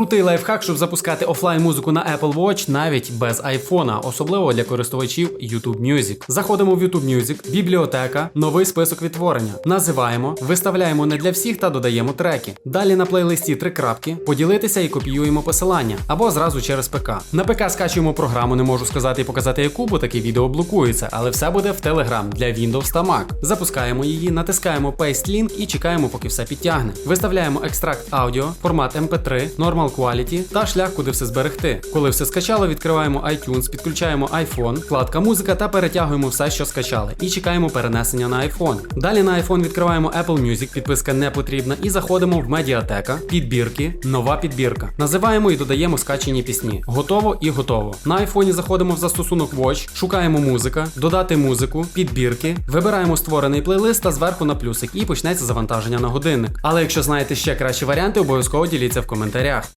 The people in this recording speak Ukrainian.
Крутий лайфхак, щоб запускати офлайн музику на Apple Watch навіть без айфона, особливо для користувачів YouTube Music. Заходимо в YouTube Music, бібліотека, новий список відтворення. Називаємо, виставляємо не для всіх та додаємо треки. Далі на плейлисті три крапки, поділитися і копіюємо посилання або зразу через ПК. На ПК скачуємо програму, не можу сказати і показати яку, бо таке відео блокується, але все буде в Telegram для Windows та Mac. Запускаємо її, натискаємо Paste Link і чекаємо, поки все підтягне. Виставляємо екстракт аудіо, формат MP3, Normal Quality та шлях, куди все зберегти. Коли все скачало, відкриваємо iTunes, підключаємо iPhone, вкладка музика та перетягуємо все, що скачали, і чекаємо перенесення на iPhone. Далі на iPhone відкриваємо Apple Music, підписка не потрібна, і заходимо в медіатека, підбірки, нова підбірка. Називаємо і додаємо скачені пісні. Готово і готово. На айфоні заходимо в застосунок Watch, шукаємо музика, додати музику, підбірки, вибираємо створений плейлист та зверху на плюсик і почнеться завантаження на годинник. Але якщо знаєте ще кращі варіанти, обов'язково діліться в коментарях.